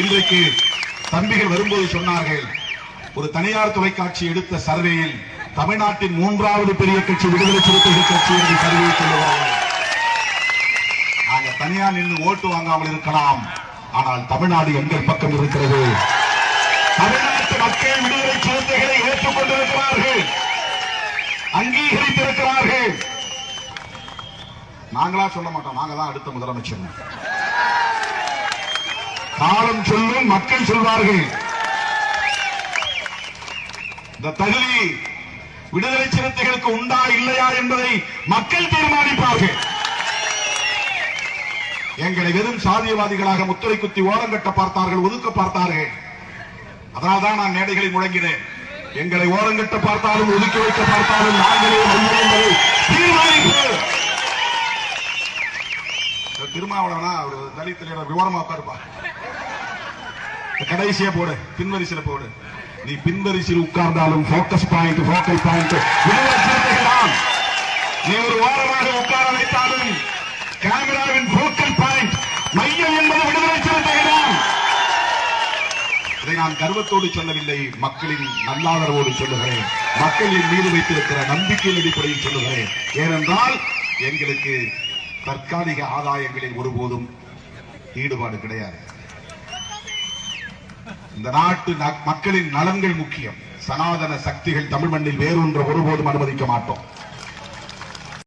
இன்றைக்கு தம்பிகள் வரும்போது சொன்னார்கள் ஒரு தனியார் தொலைக்காட்சி எடுத்த சர்வேயில் தமிழ்நாட்டின் மூன்றாவது பெரிய கட்சி விடுதலை சிறுத்தைகள் கட்சி என்று சர்வே சொல்லுவார்கள் நாங்க தனியார் நின்று ஓட்டு வாங்காமல் இருக்கலாம் ஆனால் தமிழ்நாடு எங்கள் பக்கம் இருக்கிறது. தமிழ்நாட்டு மக்கள் விடுதலை சிறுத்தைகளை ஏற்றுக்கொண்டிருக்கிறார்கள் அங்கீகரித்திருக்கிறார்கள். நாங்களா சொல்ல மாட்டோம் நாங்க தான் அடுத்த முதலமைச்சர். காலம் சொல்லும் மக்கள் சொல்வார்கள். இந்த தகுதி விடுதலை சிறுத்தைகளுக்கு உண்டா இல்லையா என்பதை மக்கள் தீர்மானிப்பார்கள். எங்களை வெறும் சாதியவாதிகளாக முத்திரை குத்தி ஓரம் கட்ட பார்த்தார்கள் ஒதுக்க பார்த்தார்கள். அதனால்தான் நான் மேடைகளை முழங்கினேன். எங்களை ஓரங்கட்ட பார்த்தாலும் ஒதுக்கி வைக்க பார்த்தாலும் நாங்களே என்பதை தீர்மானிப்போம். திருமாவளவனா அவர் தலித் விவரமா உட்காருப்பா கடைசியா போடு பின்வரிசையில போடு. நீ பின்வரிசையில் உட்கார்ந்தாலும் போக்கஸ் பாயிண்ட் போக்கல் பாயிண்ட் நீ ஒரு ஓரமாக உட்கார வைத்தாலும் கேமராவின் போக்கல் பாயிண்ட் மையம் என்பது விடுதலை சிறுத்தைகள் இதை நான் கர்வத்தோடு சொல்லவில்லை மக்களின் நல்லாதரவோடு சொல்லுகிறேன். மக்களின் மீது வைத்திருக்கிற நம்பிக்கையின் அடிப்படையில் சொல்லுகிறேன். ஏனென்றால் எங்களுக்கு தற்காலிக ஆதாயங்களில் ஒருபோதும் ஈடுபாடு கிடையாது. இந்த நாட்டு மக்களின் நலன்கள் முக்கியம். சனாதன சக்திகள் தமிழ் மண்ணில் வேறொன்று ஒருபோதும் அனுமதிக்க மாட்டோம்.